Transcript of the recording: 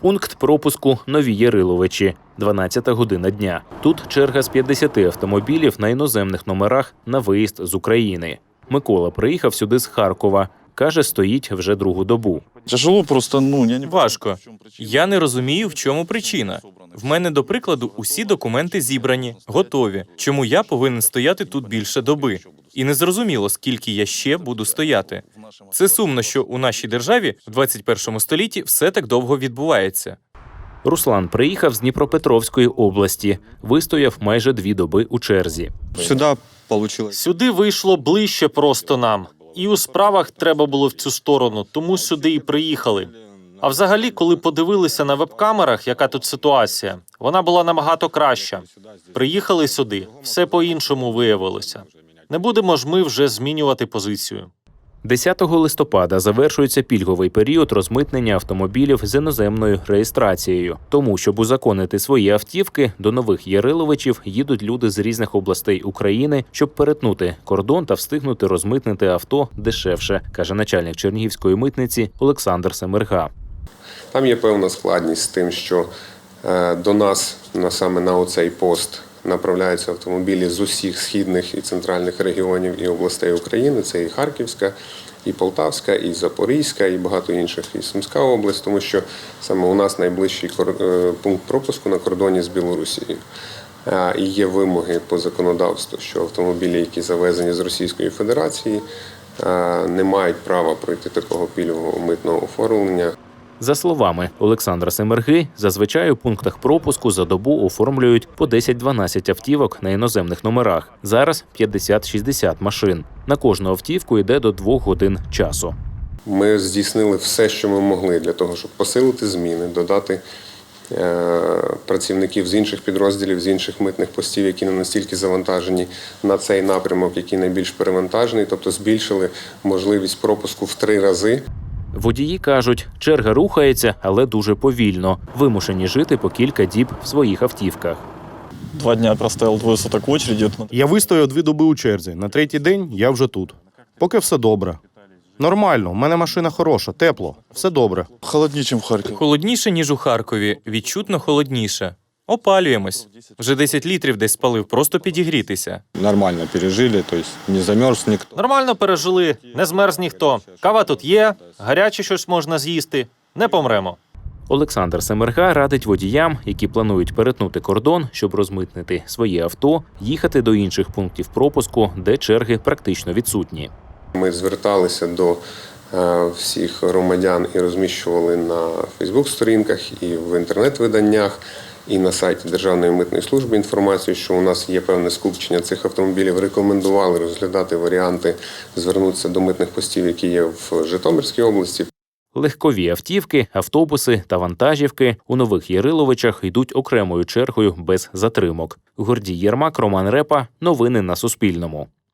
Пункт пропуску Нові Яриловичі, 12 година дня. Тут черга з 50 автомобілів на іноземних номерах на виїзд з України. Микола приїхав сюди з Харкова. Каже, стоїть вже другу добу. Тяжело просто, ну, я не Важко. Я не розумію, в чому причина. В мене, до прикладу, усі документи зібрані, готові. Чому я повинен стояти тут більше доби? І не зрозуміло, скільки я ще буду стояти. Це сумно, що у нашій державі в 21 столітті все так довго відбувається. Руслан приїхав з Дніпропетровської області, вистояв майже дві доби у черзі. Сюда получилось. Сюди вийшло ближче просто нам. І у справах треба було в цю сторону, тому сюди і приїхали. А взагалі, коли подивилися на веб-камерах, яка тут ситуація, вона була набагато краща. Приїхали сюди, все по-іншому виявилося. Не будемо ж ми вже змінювати позицію. 10 листопада завершується пільговий період розмитнення автомобілів з іноземною реєстрацією. Тому, щоб узаконити свої автівки, до нових Яриловичів їдуть люди з різних областей України, щоб перетнути кордон та встигнути розмитнити авто дешевше, каже начальник Чернігівської митниці Олександр Семерга. Там є певна складність з тим, що е, до нас на саме на оцей пост направляються автомобілі з усіх східних і центральних регіонів і областей України. Це і Харківська, і Полтавська, і Запорізька, і багато інших, і Сумська область, тому що саме у нас найближчий е, пункт пропуску на кордоні з Білорусією. І є вимоги по законодавству, що автомобілі, які завезені з Російської Федерації, не мають права пройти такого пільгового митного оформлення. За словами Олександра Семерги, зазвичай у пунктах пропуску за добу оформлюють по 10-12 автівок на іноземних номерах. Зараз 50-60 машин. На кожну автівку йде до двох годин часу. Ми здійснили все, що ми могли для того, щоб посилити зміни, додати е, працівників з інших підрозділів, з інших митних постів, які не настільки завантажені на цей напрямок, який найбільш перевантажений, тобто збільшили можливість пропуску в три рази. Водії кажуть, черга рухається, але дуже повільно. Вимушені жити по кілька діб в своїх автівках. Два дня простоял двое суток в очереди. Я вистояв дві доби у черзі. На третій день я вже тут. Поки все добре. Нормально, у мене машина хороша, тепло, все добре. Холоднее, чем в Харькове. Холодніше, ніж у Харкові, відчутно холодніше. Опалюємось. Вже 10 літрів десь спалив, просто підігрітися. нормально пережили, то есть не замерз никто. Нормально пережили, не змерз ніхто. Кава тут є, гаряче щось можна з'їсти. Не помремо. Олександр Семерга радить водіям, які планують перетнути кордон, щоб розмитнити своє авто, їхати до інших пунктів пропуску, де черги практично відсутні. Ми зверталися до е, всіх громадян і розміщували на Фейсбук-сторінках і в інтернет-виданнях, і на сайті Державної митної служби інформацію, що у нас є певне скупчення цих автомобілів. Рекомендували розглядати варіанти, звернутися до митних постів, які є в Житомирській області. Легкові автівки, автобуси та вантажівки у нових Яриловичах йдуть окремою чергою без затримок. Гордій Єрмак, Роман Репа. Новини на Суспільному.